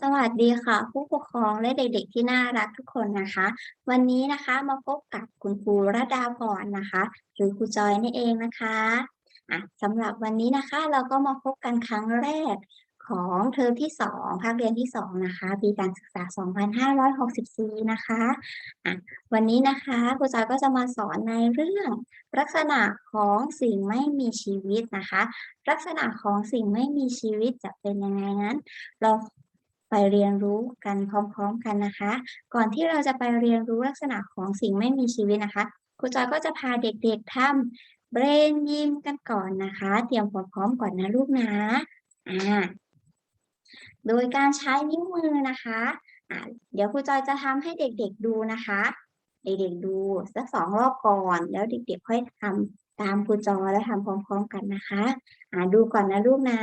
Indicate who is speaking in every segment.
Speaker 1: สวัสดีค่ะ ผู้ปกครองและเด็กๆ ที่น่ารักทุกคนนะคะ วันนี้นะคะมาพบกับคุณครูระดาพรนะคะ หรือครูจอยนี่เองนะคะอะสำหรับวันนี้นะคะเราก็มาพบกันครั้งแรกของเทอมที่ 2 ภาคเรียนที่ 2 นะคะ ปีการศึกษา 2564 นะคะอะวันนี้นะคะครูจอยก็จะมาสอนในเรื่องลักษณะของสิ่งไม่มีชีวิตนะคะ ลักษณะของสิ่งไม่มีชีวิตจะเป็นยังไงนั้น เรา ไปเรียนรู้กันพร้อม ๆ กันนะคะ ก่อนที่เราจะไปเรียนรู้ลักษณะของสิ่งไม่มีชีวิตนะคะครูจอยก็จะพาเด็กๆทำเบรนยิมกันก่อนนะคะ เตรียมพร้อมก่อนนะลูกนะอ่าโดยการใช้นิ้วมือนะคะอ่าเดี๋ยวครูจอยจะทำให้เด็กๆดูนะคะ เด็กๆดูสักสองรอบก่อน แล้วเด็กๆค่อยทำตามครูจอยแล้วทำพร้อม ๆ กันนะคะ อ่าดูก่อนนะลูกนะ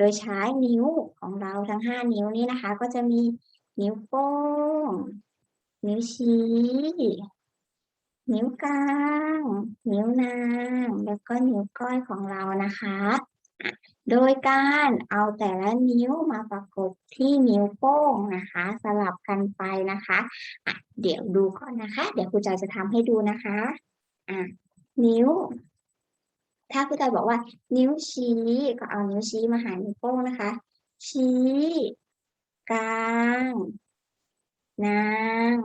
Speaker 1: โดยใช้นิ้วของเราทั้งห้านิ้วนี้นะคะ ก็จะมีนิ้วโป้ง นิ้วชี้ นิ้วกลาง นิ้วนาง แล้วก็นิ้วก้อยของเรานะคะ โดยการเอาแต่ละนิ้วมาประกบที่นิ้วโป้งนะคะ สลับกันไปนะคะะเดี๋ยวดูก่อนนะคะ เดี๋ยวครูจอยจะทำให้ดูนะคะะนิ้ว ถ้าครูจอยบอกว่า นิ้วชี้ก็เอานิ้วชี้มาหานิ้วโป้งนะคะ ชี้กลางนาง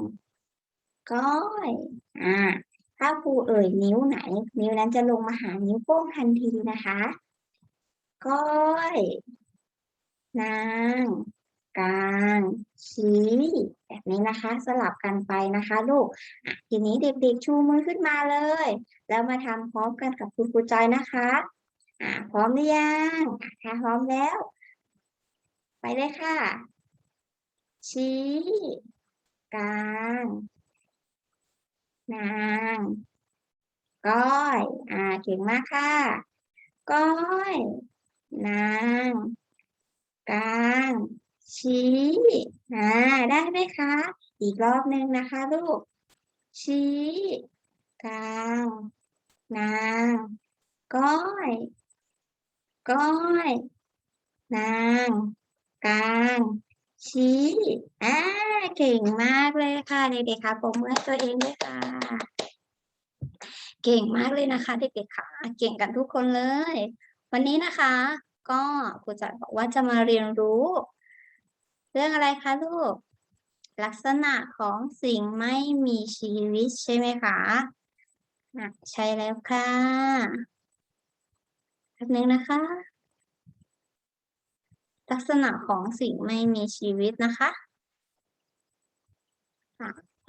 Speaker 1: ก้อยอ่าถ้าครูเอ่ยนิ้วไหน นิ้วนั้นจะลงมาหานิ้วโป้งทันทีนะคะ ก้อยนางกลางชี้แบบนี้นะคะ สลับกันไปนะคะ ลูกทีนี้เด็กๆชูมือขึ้นมาเลย แล้วมาทำพร้อมกันกับคุณครูจอยนะคะอ่าพร้อมหรือยังอะถ้าพร้อมแล้ว ไปเลยค่ะ ชี้กลางนางก้อยอ่าเก่งมากค่ะ ก้อย นางกลางชี้อ่าได้ไหมคะ อีกรอบหนึ่งนะคะลูก ชี้กลาง นาง ก้อย ก้อย นาง กลาง ชี้อ่าเก่งมากเลยค่ะเด็กๆค่ะปรบมือตัวเองด้วยค่ะ เก่งมากเลยนะคะเด็กๆค่ะ เก่งกันทุกคนเลย วันนี้นะคะ ก็ครูจอยบอกว่าจะมาเรียนรู้ เรื่องอะไรคะลูกลักษณะของสิ่งไม่มีชีวิตใช่ไหมค่ะ ใช่แล้วค่ะแป๊บนึงนะคะ ลักษณะของสิ่งไม่มีชีวิตนะคะ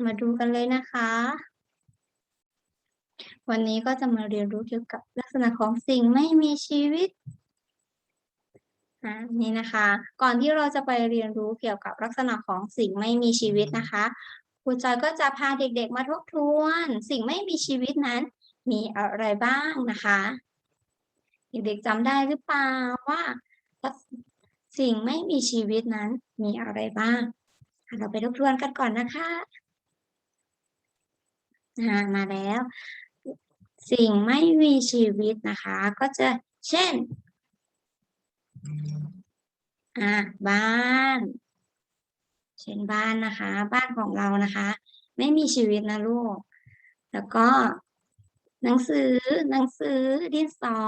Speaker 1: มาดูกันเลยนะคะ วันนี้ก็จะมาเรียนรู้เกี่ยวกับลักษณะของสิ่งไม่มีชีวิตนี่นะคะ ก่อนที่เราจะไปเรียนรู้เกี่ยวกับลักษณะของสิ่งไม่มีชีวิตนะคะ ครูจอยก็จะพาเด็กๆมาทบทวน สิ่งไม่มีชีวิตนั้น มีอะไรบ้างนะคะ เด็กๆจำได้หรือเปล่าว่า สิ่งไม่มีชีวิตนั้นมีอะไรบ้าง เราไปทบทวนกันก่อนนะคะมาแล้ว สิ่งไม่มีชีวิตนะคะ ก็จะเช่น อ่าบ้าน เช่นบ้านนะคะ บ้านของเรานะคะ ไม่มีชีวิตนะลูก แล้วก็ หนังสือหนังสือดินสอ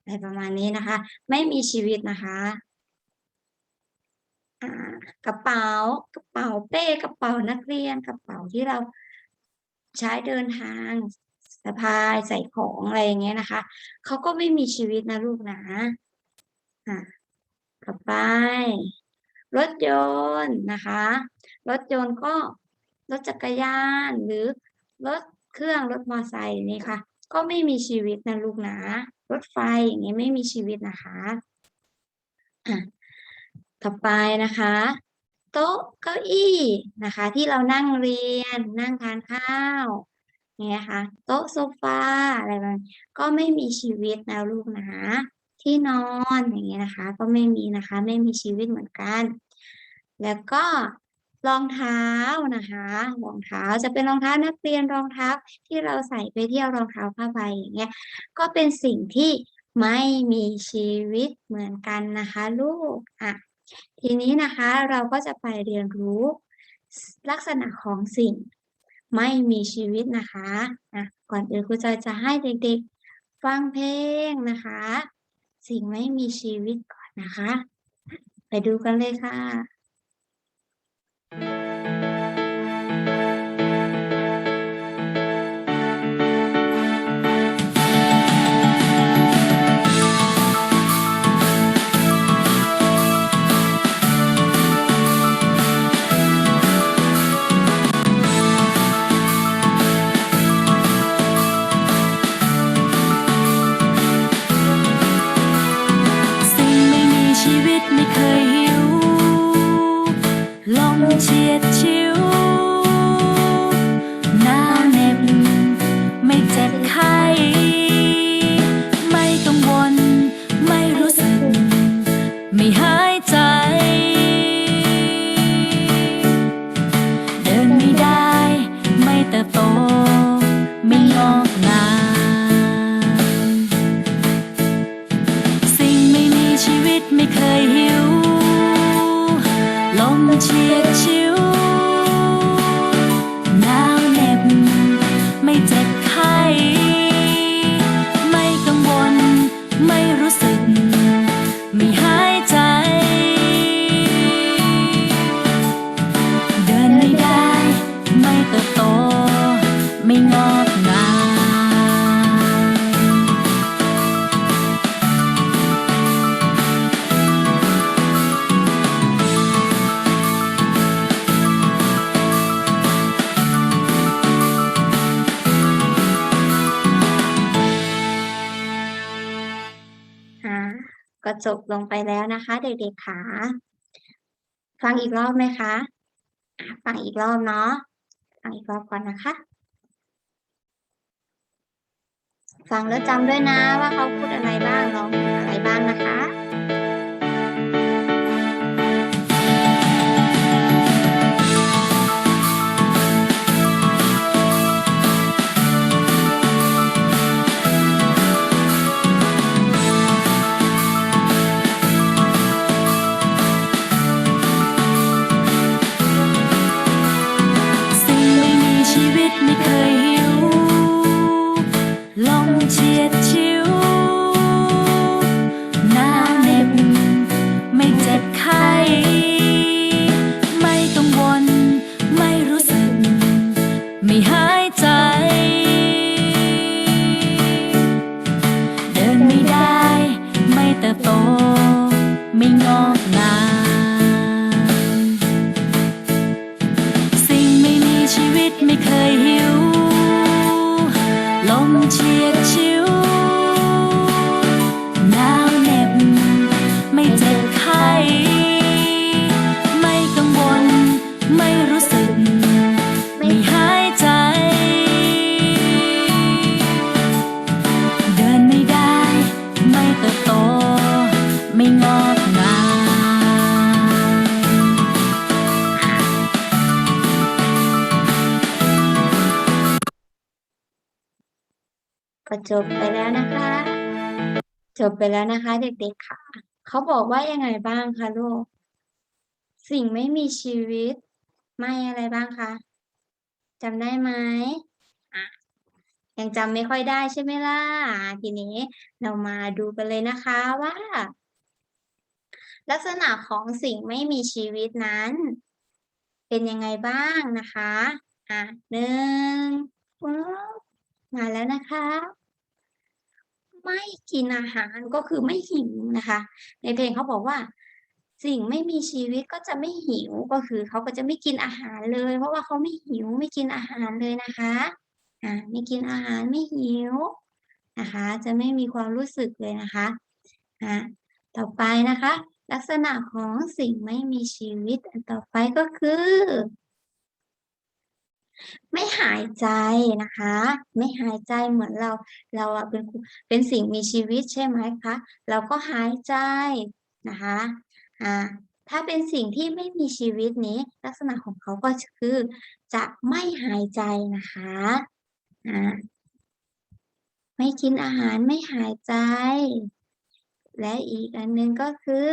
Speaker 1: อะไรประมาณนี้นะคะ ไม่มีชีวิตนะคะกระเป๋ากระเป๋าเป้กระเป๋านักเรียนกระเป๋าที่เราใช้เดินทางสะพายใส่ของอะไรอย่างเงี้ยนะคะเขาก็ไม่มีชีวิตนะลูกนะอะต่อไป รถยนต์นะคะ รถยนต์ก็รถจักรยานหรือรถเครื่องรถมอเตอร์ไซค์นี่ค่ะ ก็ไม่มีชีวิตนะลูกนะ รถไฟอย่างเงี้ยไม่มีชีวิตนะคะอะต่อไปนะคะ โต๊ะเก้าอี้นะคะ ที่เรานั่งเรียนนั่งทานข้าวเนี่ยค่ะ โต๊ะโซฟาอะไรแบบนี้ก็ไม่มีชีวิตนะลูกนะที่นอนอย่างเงี้ยนะคะ ก็ไม่มีนะคะ ไม่มีชีวิตเหมือนกัน แล้วก็รองเท้านะคะรองเท้าจะเป็นรองเท้านักเรียนรองเท้าที่เราใส่ไปเที่ยวรองเท้าผ้าใบอย่างเงี้ยก็เป็นสิ่งที่ไม่มีชีวิตเหมือนกันนะคะ ลูกอะทีนี้นะคะเราก็จะไปเรียนรู้ลักษณะของสิ่งไม่มีชีวิตนะคะอะก่อนอื่นครูจอยจะให้เด็กๆ ฟังเพลงนะคะ สิ่งไม่มีชีวิตก่อนนะคะ ไปดูกันเลยค่ะ
Speaker 2: สิ่ ก็จบลงไป
Speaker 1: แล้วนะคะ เด็กๆค่ะฟังอีกรอบไหมคะฟังอีกรอบเนาะฟังอีกรอบก่อนนะคะ ฟังแล้วจำด้วยนะว่าเขาพูดอะไรบ้างร้องเพลงอะไรบ้างนะคะ
Speaker 2: ไม่หายใจ เดินไม่ได้ ไม่เติบโต ไม่งอกงามก็จบไป
Speaker 1: แล้วนะคะ จบไปแล้วนะคะ เด็กๆค่ะ เขาบอกว่ายังไงบ้างคะลูก สิ่งไม่มีชีวิต ไม่อะไรบ้างคะจำได้ไหมอะยังจำไม่ค่อยได้ใช่ไหมล่ะ ทีนี้เรามาดูกันเลยนะคะว่า ลักษณะของสิ่งไม่มีชีวิตนั้น เป็นยังไงบ้างนะคะ อะหนึ่งมาแล้วนะคะ ไม่กินอาหารก็คือไม่หิวนะคะ ในเพลงเขาบอกว่า สิ่งไม่มีชีวิตก็จะไม่หิวก็คือเขาก็จะไม่กินอาหารเลย เพราะว่าเขาไม่หิวไม่กินอาหารเลยนะคะอ่าไม่กินอาหารไม่หิวนะคะ จะไม่มีความรู้สึกเลยนะคะอ่าต่อไปนะคะ ลักษณะของสิ่งไม่มีชีวิตอันต่อไปก็คือ ไม่หายใจนะคะ ไม่หายใจเหมือนเรา เราอะเป็นเป็นสิ่งมีชีวิตใช่ไหมคะ เราก็หายใจนะคะ อ่าถ้าเป็นสิ่งที่ไม่มีชีวิตนี้ ลักษณะของเขาก็คือ จะไม่หายใจนะคะอ่าไม่กินอาหารไม่หายใจ และอีกอันหนึงก็คือ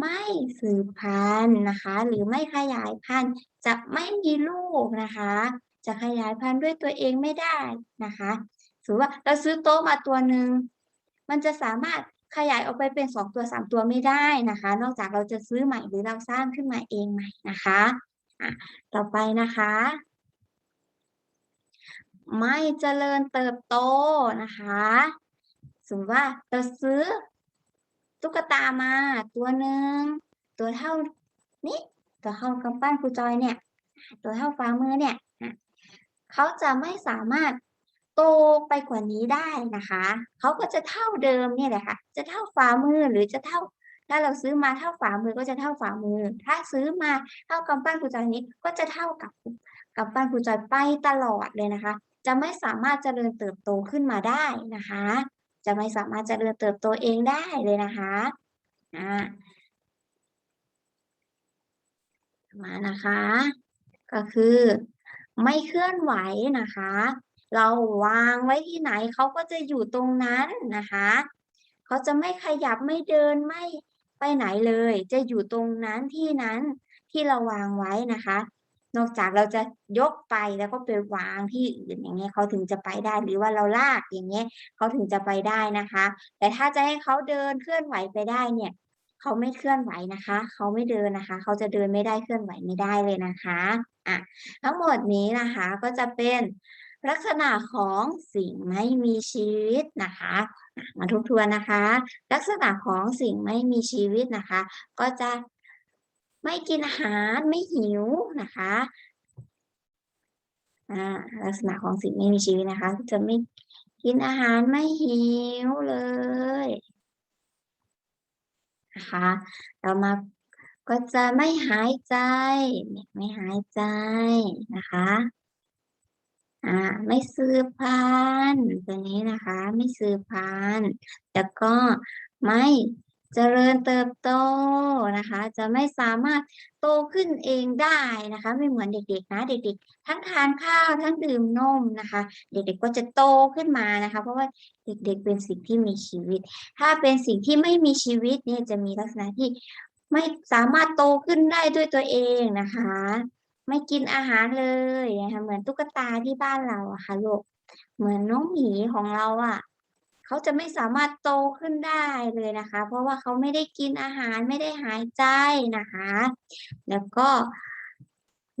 Speaker 1: ไม่สืบพันธุ์นะคะ หรือไม่ขยายพันธุ์จะไม่มีลูกนะคะ จะขยายพันธุ์ด้วยตัวเองไม่ได้นะคะสมมติว่าเราซื้อโต๊ะมาตัวหนึ่งมันจะสามารถ ขยายออกไปเป็นสองตัวสามตัวไม่ได้นะคะ นอกจากเราจะซื้อใหม่หรือเราสร้างขึ้นมาเองใหม่นะคะะต่อไปนะคะ ไม่เจริญเติบโตนะคะสมมติว่าเราซื้อตุ๊กตามาตัวหนึ่งตัวเท่านี้ตัวเท่ากำปั้นครูจอยเนี่ย ตัวเท่าฝ่ามือเนี่ยเขาจะไม่สามารถ โตไปกว่านี้ได้นะคะเขาก็จะเท่าเดิมเนี่ยแหละค่ะ จะเท่าฝ่ามือหรือจะเท่า ถ้าเราซื้อมาเท่าฝ่ามือก็จะเท่าฝ่ามือ ถ้าซื้อมาเท่ากำปั้นครูจอยนี้ก็จะเท่ากับกำปั้นครูจอยไปตลอดเลยนะคะ จะไม่สามารถเจริญเติบโตขึ้นมาได้นะคะ จะไม่สามารถเจริญเติบโตเองได้เลยนะคะอ่ามานะคะ ก็คือไม่เคลื่อนไหวนะคะ เราวางไว้ที่ไหนเขาก็จะอยู่ตรงนั้นนะคะเขาจะไม่ขยับไม่เดินไม่ไปไหนเลย จะอยู่ตรงนั้นที่นั้นที่เราวางไว้นะคะ นอกจากเราจะยกไปแล้วก็ไปวางที่อื่นอย่างเงี้ยเขาถึงจะไปได้หรือว่าเราลากอย่างเงี้ยเขาถึงจะไปได้นะคะ แต่ถ้าจะให้เขาเดินเคลื่อนไหวไปได้เนี่ยเขาไม่เคลื่อนไหวนะคะ เขาไม่เดินนะคะ เขาจะเดินไม่ได้เคลื่อนไหวไม่ได้เลยนะคะ อะ ทั้งหมดนี้นะคะก็จะเป็น ลักษณะของสิ่งไม่มีชีวิตนะคะมาทบทวนนะคะ ลักษณะของสิ่งไม่มีชีวิตนะคะ ก็จะไม่กินอาหารไม่หิวนะคะลักษณะของสิ่งไม่มีชีวิตนะคะ จะไม่กินอาหารไม่หิวเลยนะคะเรามาก็จะไม่หายใจ ไม่หายใจนะคะ อ่าไม่สืบพันตัวนี้นะคะ ไม่สืบพันแล้วก็ไม่เจริญเติบโตนะคะ จะไม่สามารถโตขึ้นเองได้นะคะ ไม่เหมือนเด็กๆนะเด็กๆ ทั้งทานข้าวทั้งดื่มนมนะคะ เด็กๆก็จะโตขึ้นมานะคะ เพราะว่าเด็กๆเป็นสิ่งที่มีชีวิต ถ้าเป็นสิ่งที่ไม่มีชีวิตเนี่ยจะมีลักษณะที่ไม่สามารถโตขึ้นได้ด้วยตัวเองนะคะ ไม่กินอาหารเลยนะคะเหมือนตุ๊กตาที่บ้านเราอะค่ะลูกเหมือนน้องหมีของเราอะเขาจะไม่สามารถโตขึ้นได้เลยนะคะ เพราะว่าเขาไม่ได้กินอาหารไม่ได้หายใจนะคะ แล้วก็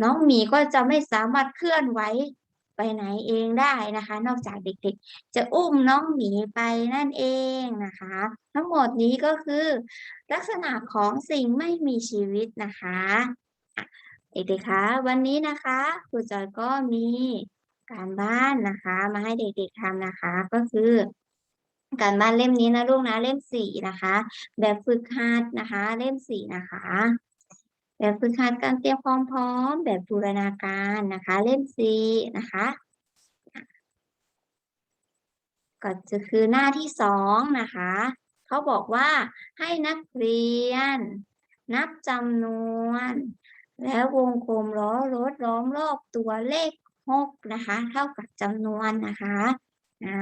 Speaker 1: น้องหมีก็จะไม่สามารถเคลื่อนไหวไปไหนเองได้นะคะ นอกจากเด็กๆ จะอุ้มน้องหมีไปนั่นเองนะคะ ทั้งหมดนี้ก็คือลักษณะของสิ่งไม่มีชีวิตนะคะ เด็กๆคะวันนี้นะคะครูจอยก็มีการบ้านนะคะ มาให้เด็กๆทำนะคะ ก็คือ การบ้านเล่มนี้นะลูกนะเล่มสี่นะคะ แบบฝึกหัดนะคะ เล่มสี่นะคะ แบบฝึกหัดการเตรียมความพร้อม แบบบูรณาการนะคะ เล่มสี่นะคะก็จะคือหน้าที่สองนะคะเขาบอกว่าให้นักเรียน นับจำนวน แล้ววงกลมล้อรถล้อมรอบตัวเลขหกนะคะ เท่ากับจำนวนนะคะอ่า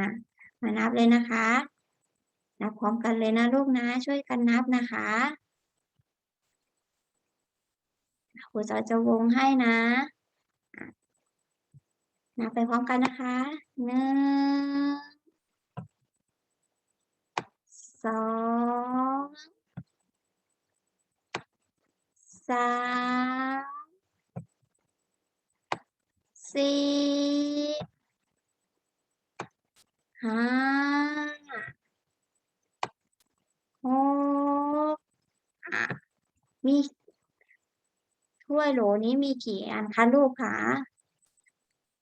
Speaker 1: มานับเลยนะคะ นับพร้อมกันเลยนะลูกนะ ช่วยกันนับนะคะครูจอยจะวงให้นะอะนับไปพร้อมกันนะคะ หนึ่ง สอง สามสี่ห้าหกมีถ้วยโหลนี้มีกี่อันคะลูกคะ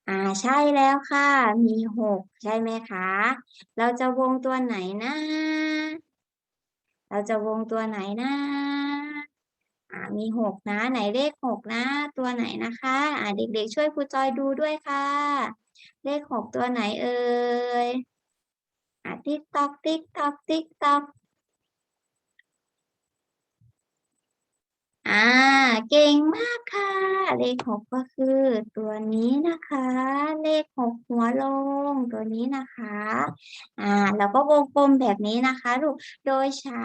Speaker 1: อ่าใช่แล้วค่ะ มีหกใช่ไหมคะ เราจะวงตัวไหนนะ เราจะวงตัวไหนนะอ่า มีหกนะ ไหนเลขหกนะ ตัวไหนนะคะอ่าเด็กๆช่วยครูจอยดูด้วยค่ะ เลขหกตัวไหนเอ่ยอ่าติ๊กตอกติ๊กตอกติ๊กตอกอ่า เก่งมากค่ะ เลขหกก็คือ ตัวนี้นะคะ เลขหกหัวลง ตัวนี้นะคะ อ่า แล้วก็วงกลมแบบนี้นะคะลูก โดยใช้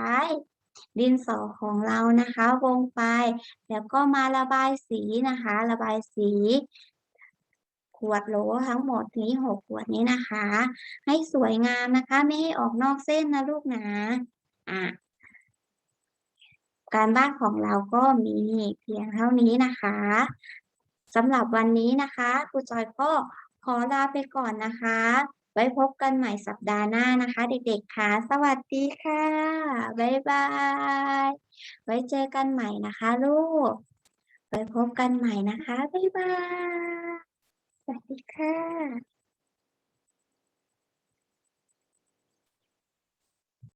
Speaker 1: ดินสอของเรานะคะ วงไป แล้วก็มาระบายสีนะคะ ระบายสี ขวดโหลทั้งหมดนี้หกขวดนี้นะคะ ให้สวยงามนะคะ ไม่ให้ออกนอกเส้นนะลูกนะอะการบ้านของเราก็มีเพียงเท่านี้นะคะสำหรับวันนี้นะคะครูจอยก็ขอลาไปก่อนนะคะ ว้พบกันใหม่สัปดาห์หน้านะคะ เด็กๆค่ะ สวัสดีค่ะ บ๊ายบาย ไว้เจอกันใหม่นะคะลูก ไว้พบกันใหม่นะคะ บ๊ายบาย สวัสดีค่ะ